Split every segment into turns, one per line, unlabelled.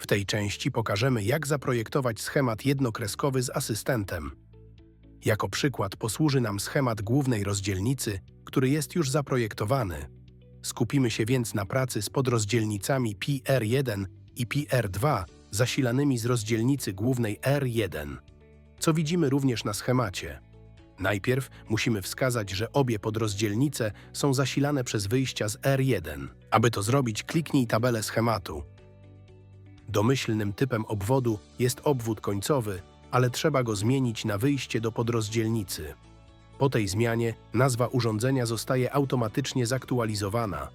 W tej części pokażemy, jak zaprojektować schemat jednokreskowy z asystentem. Jako przykład posłuży nam schemat głównej rozdzielnicy, który jest już zaprojektowany. Skupimy się więc na pracy z podrozdzielnicami PR1 i PR2 zasilanymi z rozdzielnicy głównej R1, co widzimy również na schemacie. Najpierw musimy wskazać, że obie podrozdzielnice są zasilane przez wyjścia z R1. Aby to zrobić, kliknij tabelę schematu. Domyślnym typem obwodu jest obwód końcowy, ale trzeba go zmienić na wyjście do podrozdzielnicy. Po tej zmianie nazwa urządzenia zostaje automatycznie zaktualizowana.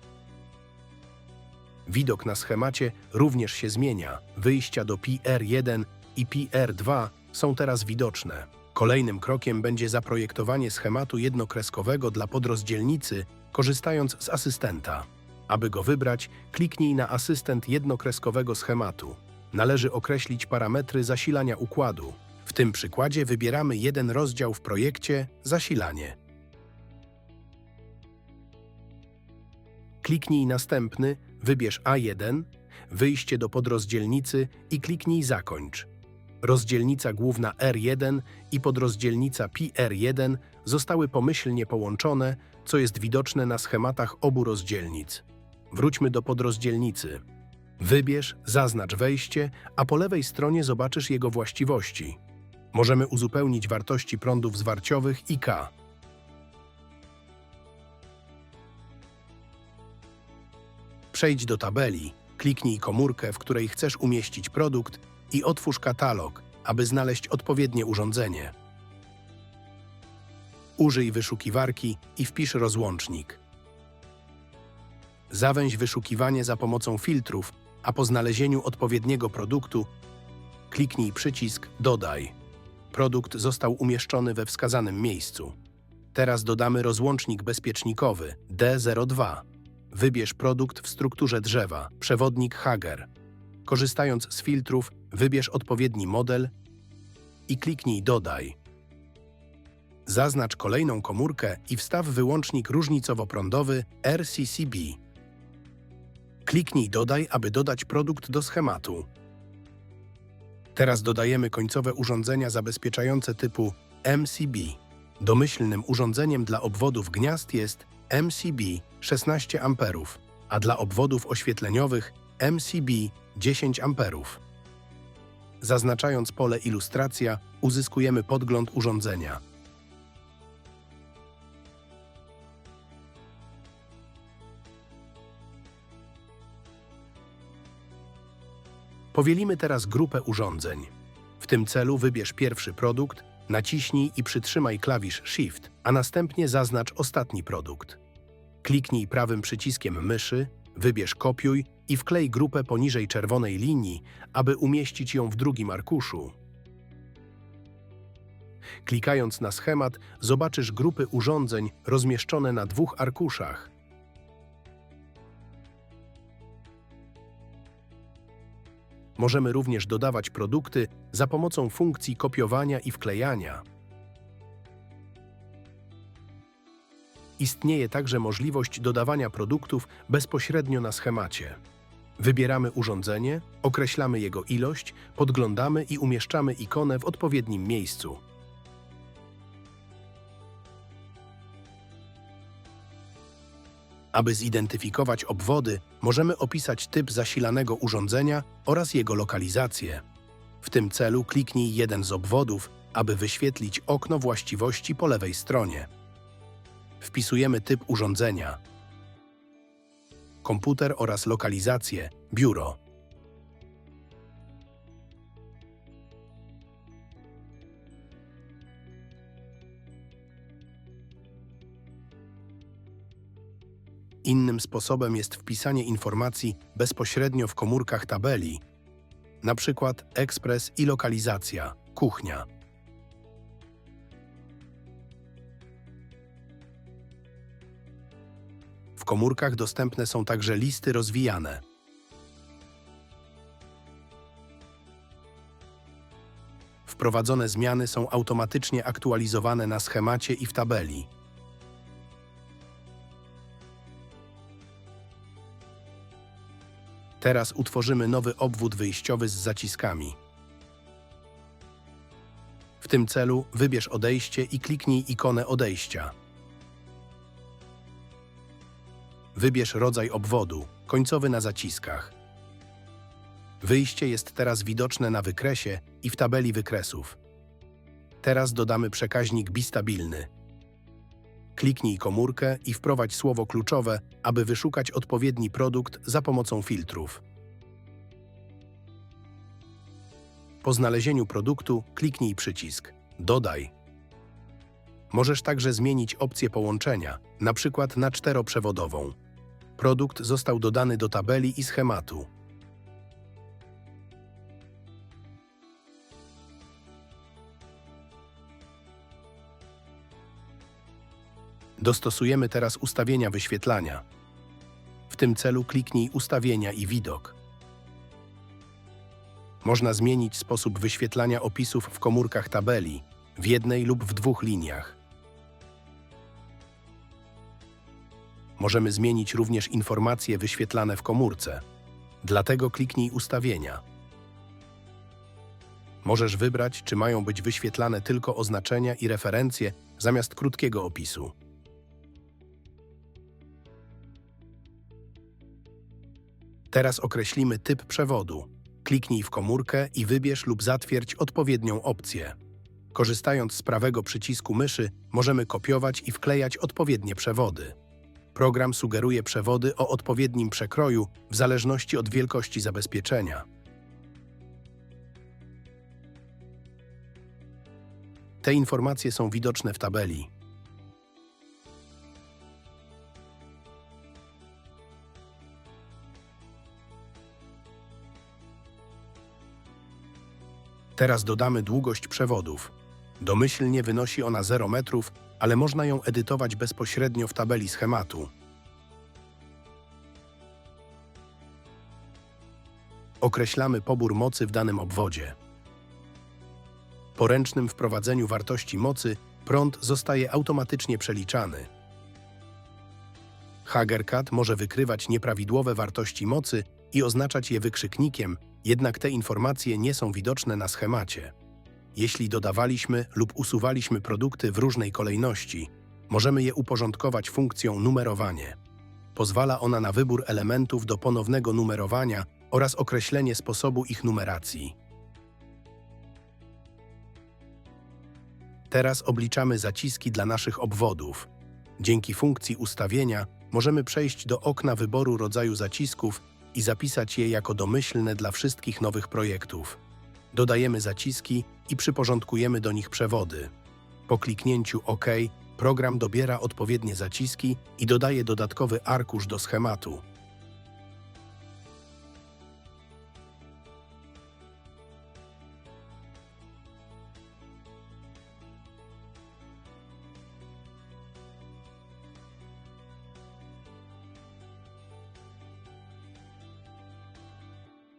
Widok na schemacie również się zmienia. Wyjścia do PR1 i PR2 są teraz widoczne. Kolejnym krokiem będzie zaprojektowanie schematu jednokreskowego dla podrozdzielnicy, korzystając z asystenta. Aby go wybrać, kliknij na asystent jednokreskowego schematu. Należy określić parametry zasilania układu. W tym przykładzie wybieramy jeden rozdział w projekcie Zasilanie. Kliknij następny, wybierz A1, wyjście do podrozdzielnicy i kliknij Zakończ. Rozdzielnica główna R1 i podrozdzielnica PR1 zostały pomyślnie połączone, co jest widoczne na schematach obu rozdzielnic. Wróćmy do podrozdzielnicy. Wybierz, zaznacz wejście, a po lewej stronie zobaczysz jego właściwości. Możemy uzupełnić wartości prądów zwarciowych i K. Przejdź do tabeli, kliknij komórkę, w której chcesz umieścić produkt i otwórz katalog, aby znaleźć odpowiednie urządzenie. Użyj wyszukiwarki i wpisz rozłącznik. Zawęź wyszukiwanie za pomocą filtrów, a po znalezieniu odpowiedniego produktu kliknij przycisk Dodaj. Produkt został umieszczony we wskazanym miejscu. Teraz dodamy rozłącznik bezpiecznikowy D02. Wybierz produkt w strukturze drzewa, przewodnik Hager. Korzystając z filtrów, wybierz odpowiedni model i kliknij Dodaj. Zaznacz kolejną komórkę i wstaw wyłącznik różnicowo-prądowy RCCB. Kliknij Dodaj, aby dodać produkt do schematu. Teraz dodajemy końcowe urządzenia zabezpieczające typu MCB. Domyślnym urządzeniem dla obwodów gniazd jest MCB 16 A, a dla obwodów oświetleniowych MCB 10 A. Zaznaczając pole Ilustracja, uzyskujemy podgląd urządzenia. Powielimy teraz grupę urządzeń. W tym celu wybierz pierwszy produkt, naciśnij i przytrzymaj klawisz Shift, a następnie zaznacz ostatni produkt. Kliknij prawym przyciskiem myszy, wybierz Kopiuj i wklej grupę poniżej czerwonej linii, aby umieścić ją w drugim arkuszu. Klikając na schemat, zobaczysz grupy urządzeń rozmieszczone na dwóch arkuszach. Możemy również dodawać produkty za pomocą funkcji kopiowania i wklejania. Istnieje także możliwość dodawania produktów bezpośrednio na schemacie. Wybieramy urządzenie, określamy jego ilość, podglądamy i umieszczamy ikonę w odpowiednim miejscu. Aby zidentyfikować obwody, możemy opisać typ zasilanego urządzenia oraz jego lokalizację. W tym celu kliknij jeden z obwodów, aby wyświetlić okno właściwości po lewej stronie. Wpisujemy typ urządzenia, komputer oraz lokalizację, biuro. Innym sposobem jest wpisanie informacji bezpośrednio w komórkach tabeli, na przykład ekspres i lokalizacja, kuchnia. W komórkach dostępne są także listy rozwijane. Wprowadzone zmiany są automatycznie aktualizowane na schemacie i w tabeli. Teraz utworzymy nowy obwód wyjściowy z zaciskami. W tym celu wybierz odejście i kliknij ikonę odejścia. Wybierz rodzaj obwodu, końcowy na zaciskach. Wyjście jest teraz widoczne na wykresie i w tabeli wykresów. Teraz dodamy przekaźnik bistabilny. Kliknij komórkę i wprowadź słowo kluczowe, aby wyszukać odpowiedni produkt za pomocą filtrów. Po znalezieniu produktu kliknij przycisk Dodaj. Możesz także zmienić opcję połączenia, przykład na czteroprzewodową. Produkt został dodany do tabeli i schematu. Dostosujemy teraz ustawienia wyświetlania. W tym celu kliknij Ustawienia i Widok. Można zmienić sposób wyświetlania opisów w komórkach tabeli, w jednej lub w dwóch liniach. Możemy zmienić również informacje wyświetlane w komórce. Dlatego kliknij Ustawienia. Możesz wybrać, czy mają być wyświetlane tylko oznaczenia i referencje zamiast krótkiego opisu. Teraz określimy typ przewodu. Kliknij w komórkę i wybierz lub zatwierdź odpowiednią opcję. Korzystając z prawego przycisku myszy, możemy kopiować i wklejać odpowiednie przewody. Program sugeruje przewody o odpowiednim przekroju w zależności od wielkości zabezpieczenia. Te informacje są widoczne w tabeli. Teraz dodamy długość przewodów. Domyślnie wynosi ona 0 metrów, ale można ją edytować bezpośrednio w tabeli schematu. Określamy pobór mocy w danym obwodzie. Po ręcznym wprowadzeniu wartości mocy prąd zostaje automatycznie przeliczany. HagerCAD może wykrywać nieprawidłowe wartości mocy i oznaczać je wykrzyknikiem, jednak te informacje nie są widoczne na schemacie. Jeśli dodawaliśmy lub usuwaliśmy produkty w różnej kolejności, możemy je uporządkować funkcją numerowanie. Pozwala ona na wybór elementów do ponownego numerowania oraz określenie sposobu ich numeracji. Teraz obliczamy zaciski dla naszych obwodów. Dzięki funkcji ustawienia możemy przejść do okna wyboru rodzaju zacisków i zapisać je jako domyślne dla wszystkich nowych projektów. Dodajemy zaciski i przyporządkujemy do nich przewody. Po kliknięciu OK program dobiera odpowiednie zaciski i dodaje dodatkowy arkusz do schematu.